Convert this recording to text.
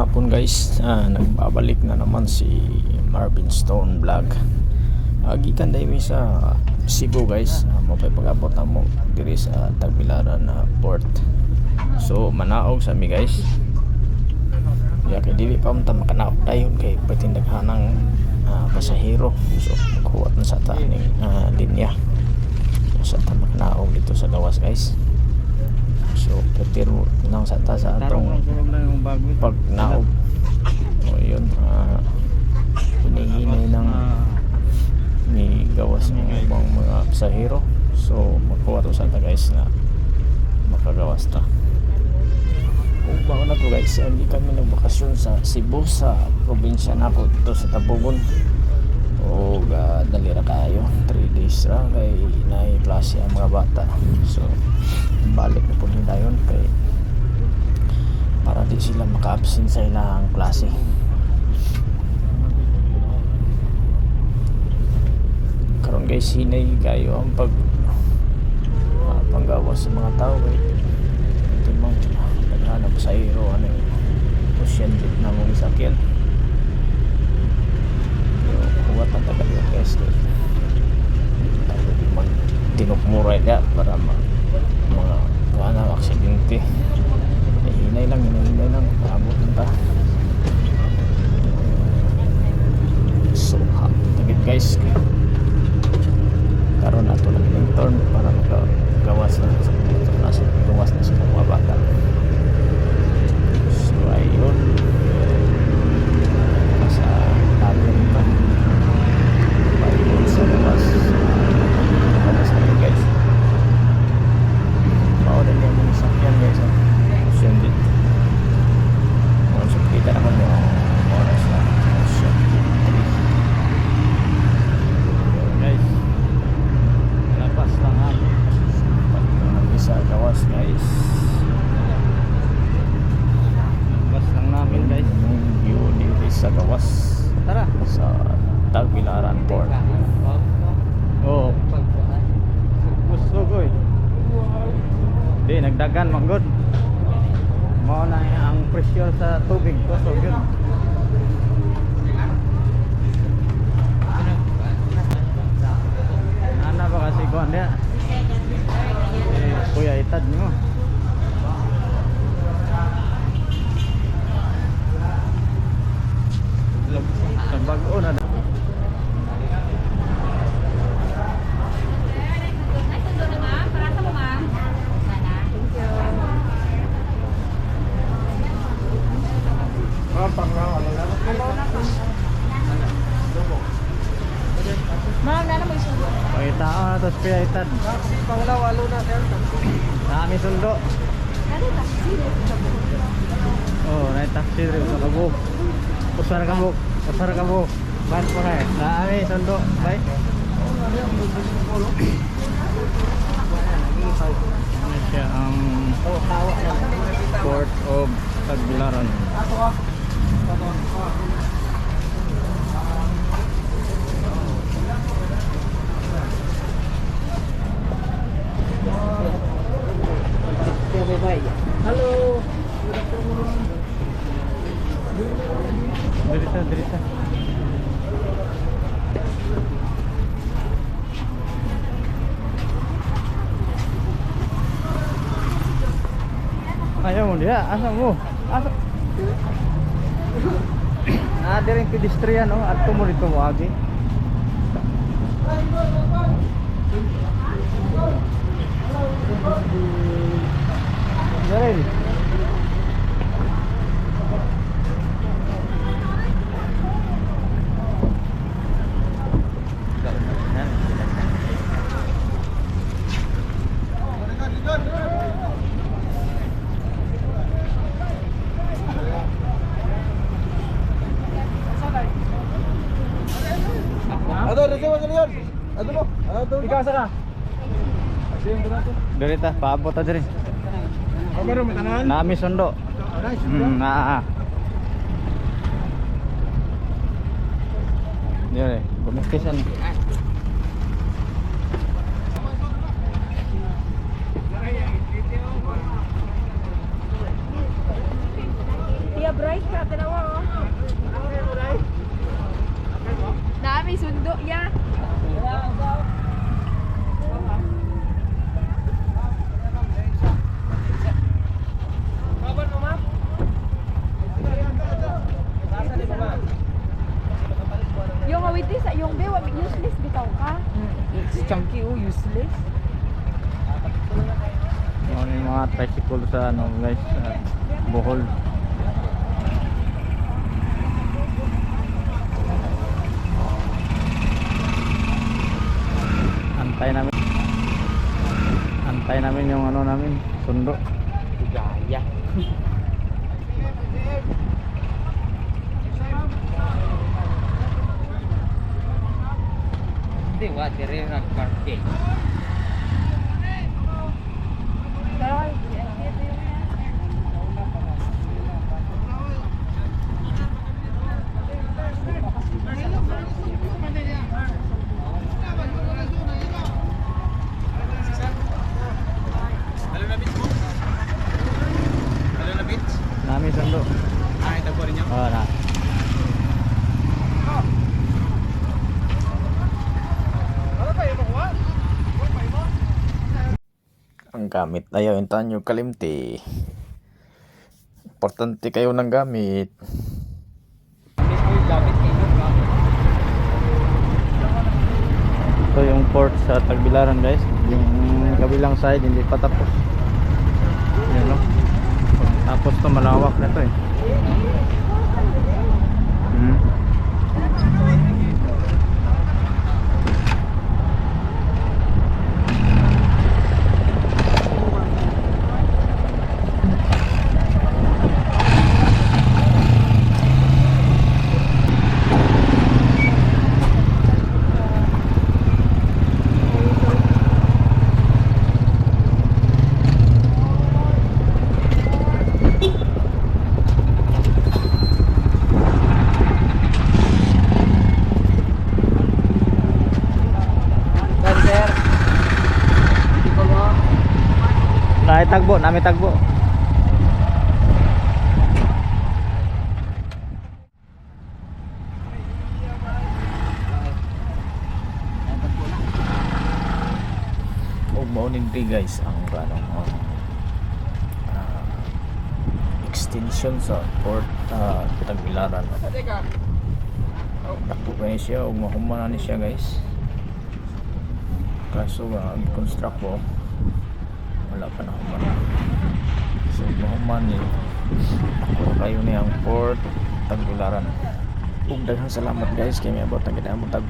hapon guys, ah, nagbabalik na naman si Marvin Stone Vlog. Uh, gikan dahil sa Cebu guys, uh, mapapagabot na mo diri sa Tagbilaran na port. So manaog sa mi guys. Ya kay dili pa man ta makanaog dayon kay patindaghanang uh, pasahero. So magkuwat na sa ta ning uh, linya. So, sa ta makanaog dito sa gawas guys. So prepare nang sa ta sa atong lang pag naog o yun uh, hinihinay ng ni gawas ng ibang mga pasahero. So magkuha to sa ta guys na makagawas ta. Kung bago na to guys. Hindi kami nagbakasyon sa Cebu sa probinsya na ako dito sa Tabugon o uh, dali ra kayo. 3 days ra kay naay klase ang mga bata. So balik na po nila yun kay para di sila maka-absent sa ilang klase. Karon guys hinay kayo ang pag uh, panggawas sa mga tao kay ito mong naghanap sa hero ano yung ocean jeep na mong isakyan para Di, nagdagan manggod. Mao na ang pressure sa tubig ko so good. Ma'am, nana mo isundo. Pagkitao na to sa kuya itad. Panglaw-alo na sir. Nami sundo. Ano taxi? Oh, na taxi rin sa kabuk. Usar kabuk. Usar kabuk. Bas pa kay. Nami sundo. Bye. Ano siya ang Port of Tagbilaran. Hello. Mo dia, asa mo? Asa? Ah, diring pedestrian oh, at mo dito mo agi. Diring. Ato, dito mo dito yun. Ato mo. Ato. Ikaw sa ka. Sige, dito nato. Dirita, paabot ta diri. Kamera mo tanan. Nami sundo. Nice. Hmm, naa. Dire, gumikisan. Tia Bryce, kaya mga tricycle sa ano guys sa Bohol. Antay namin. Antay namin yung ano namin sundo. Gaya. hindi wa dire nag-parking Dalo na beach mo? Dalo na beach? namin sundo Ah, oh na Ang gamit na yun, tanyo kalimti. Importante kayo ng gamit. ito yung port sa Tagbilaran guys. Yung kabilang side hindi pa tapos. Yun no? Tapos to malawak na to eh tagbo, nami tagbo. Huwag maunin di guys ang ganong uh, ah, extension sa port uh, Tagbilaran. Takbo pa niya siya, huwag mahumana ni siya guys. Kaso uh, construct po, wala pa na humana. So mahuman ni ako kayo niya ang port Tagbilaran. Ug daghang salamat guys kay may abot ang gidamon tag